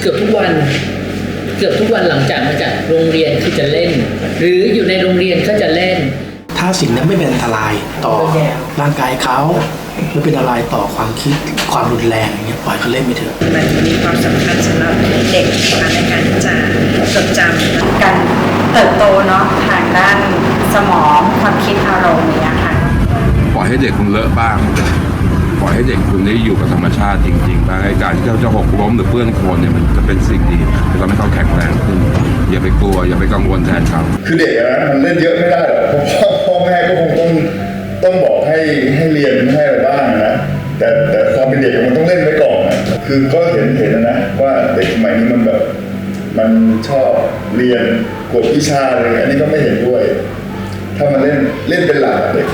เกือบทุกวัน เกือบทุกวันหลังจากมาจากโรงเรียนคือจะเล่น หรืออยู่ในโรงเรียนก็จะเล่น ถ้าสิ่งนั้นไม่เป็นอันตรายต่อร่างกายเขาไม่เป็นอะไรต่อความคิดความรุนแรงอย่างเงี้ยปล่อยเขาเล่นไปเถอะมันมีความสำคัญสำหรับเด็กนะคะในการที่จะจดจำการเติบโตเนาะทางด้านสมองความคิดอารมณ์อย่างเนี้ยค่ะปล่อยให้เด็กคุณเลอะบ้าง ปล่อยให้เด็กคุณได้อยู่กับธรรมชาติจริงๆบ้างไอ้การที่เขาจะหกล้มหรือเปื้อนโคลนเนี่ยมันจะเป็นสิ่งดีจะทำให้เขาแข็งแรงขึ้นอย่าไปกลัว อย่าไปกังวลแทนเขาคือเด็กนะมันเล่นเยอะไม่ได้หรอกพ่อพ่อแม่ก็คงต้องต้องบอกให้ให้เรียนให้อะไรบ้างนะแต่แต่ความเป็นเด็กมันต้องเล่นไว้ก่อนนะคือก็เห็นเห็นนะว่าเด็กสมัยนี้มันแบบมันชอบเรียนกวดวิชาอะไรเงี้ยอันนี้ก็ไม่เห็นด้วย ถ้ามันเล่นเล่นเป็นหลักเด็ก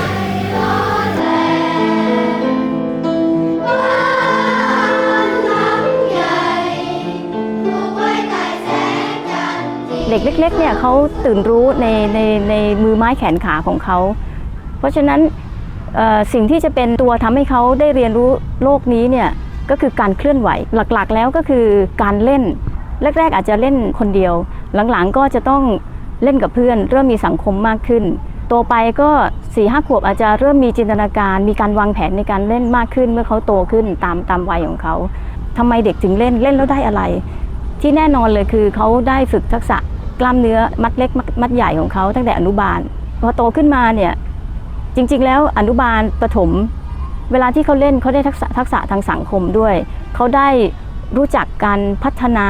ด็กเล็กๆเนี่ยเขาตื่นรู้ในในในมือไม้แขนขาของเขา เพราะฉะนั้นสิ่งที่จะเป็นตัวทำให้เขาได้เรียนรู้โลกนี้เนี่ยก็คือการเคลื่อนไหวหลักๆ แล้วก็คือการเล่นแรกๆอาจจะเล่นคนเดียว หลังๆก็จะต้องเล่นกับเพื่อน เริ่มมีสังคมมากขึ้นโตไปก็4ี่ห้าขวบอาจจะเริ่มมีจินตนาการ มีการวางแผนในการเล่นมากขึ้น เมื่อเขาโตขึ้นตามตามวัยของเขาทำไมเด็กถึงเล่นเล่นแล้วได้อะไร ที่แน่นอนเลยคือเขาได้ฝึกทักษะ กล้ามเนื้อมัดเล็กมัดใหญ่ของเขาตั้งแต่อนุบาลพอโตขึ้นมาเนี่ยจริง ๆ แล้วอนุบาลประถม เวลาที่เขาเล่นเขาได้ทักษะทักษะทางสังคมด้วย เขาได้รู้จักการพัฒนา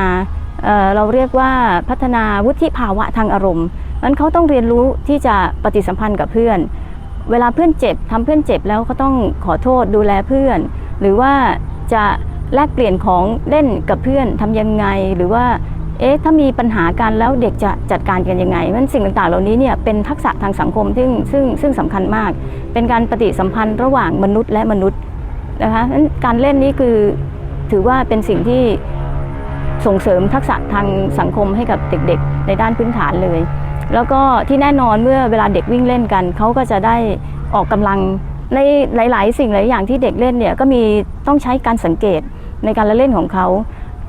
เเราเรียกว่าพัฒนาวุฒิภาวะทางอารมณ์นั้นเขาต้องเรียนรู้ที่จะปฏิสัมพันธ์กับเพื่อน เวลาเพื่อนเจ็บทำเพื่อนเจ็บแล้วเขาต้องขอโทษดูแลเพื่อน หรือว่าจะแลกเปลี่ยนของเล่นกับเพื่อนทำยังไง หรือว่า เอ๊ะถ้ามีปัญหากันแล้วเด็กจะจัดการกันยังไงมันสิ่งต่างๆ เหล่านี้เนี่ยเป็นทักษะทางสังคมซึ่งซึ่งซึ่งสำคัญมาก เป็นการปฏิสัมพันธ์ระหว่างมนุษย์และมนุษย์นะคะนั้นการเล่นนี้คือถือว่าเป็นสิ่งที่ส่งเสริมทักษะทางสังคมให้กับเด็กๆ ในด้านพื้นฐานเลย แล้วก็ที่แน่นอนเมื่อเวลาเด็กวิ่งเล่นกันเขาก็จะได้ออกกำลังในหลาย ๆ สิ่งหลายอย่างที่เด็กเล่นเนี่ยก็มีต้องใช้การสังเกตในการละเล่นของเขา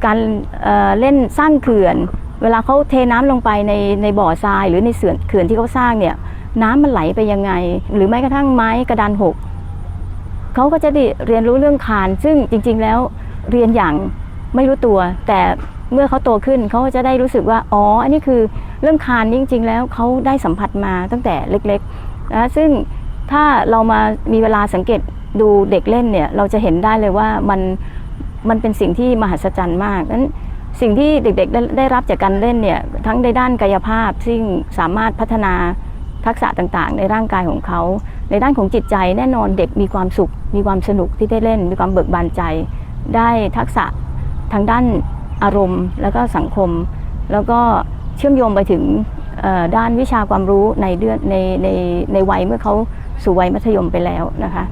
การเเล่นสร้างเขื่อน เวลาเขาเทน้ำลงไปในในบ่อทรายหรือในเสื่อนเขื่อนที่เขาสร้างเนี่ยน้ำมันไหลไปยังไง หรือแม้กระทั่งไม้กระดานหกเขาก็จะได้เรียนรู้เรื่องคาน ซึ่งจริง ๆ แล้วเรียนอย่างไม่รู้ตัว แต่เมื่อเขาโตขึ้นเขาจะได้รู้สึกว่าอ๋ออันนี้คือเรื่องคานจริง ๆ แล้วเขาได้สัมผัสมาตั้งแต่เล็กๆนะซึ่งถ้าเรามามีเวลาสังเกตดูเด็กเล่นเนี่ยเราจะเห็นได้เลยว่ามัน มันเป็นสิ่งที่มหัศจรรย์มากนั้นสิ่งที่เด็กๆได้รับจากการเล่นเนี่ยทั้งในด้านกายภาพซึ่งสามารถพัฒนาทักษะต่างๆ ในร่างกายของเขา ในด้านของจิตใจแน่นอนเด็กมีความสุข มีความสนุกที่ได้เล่น มีความเบิกบานใจ ได้ทักษะทางด้านอารมณ์ แล้วก็สังคม แล้วก็เชื่อมโยงไปถึงด้านวิชาความรู้ในเดือนในในในวัยเมื่อเขาสู่วัยมัธยมไปแล้วนะคะ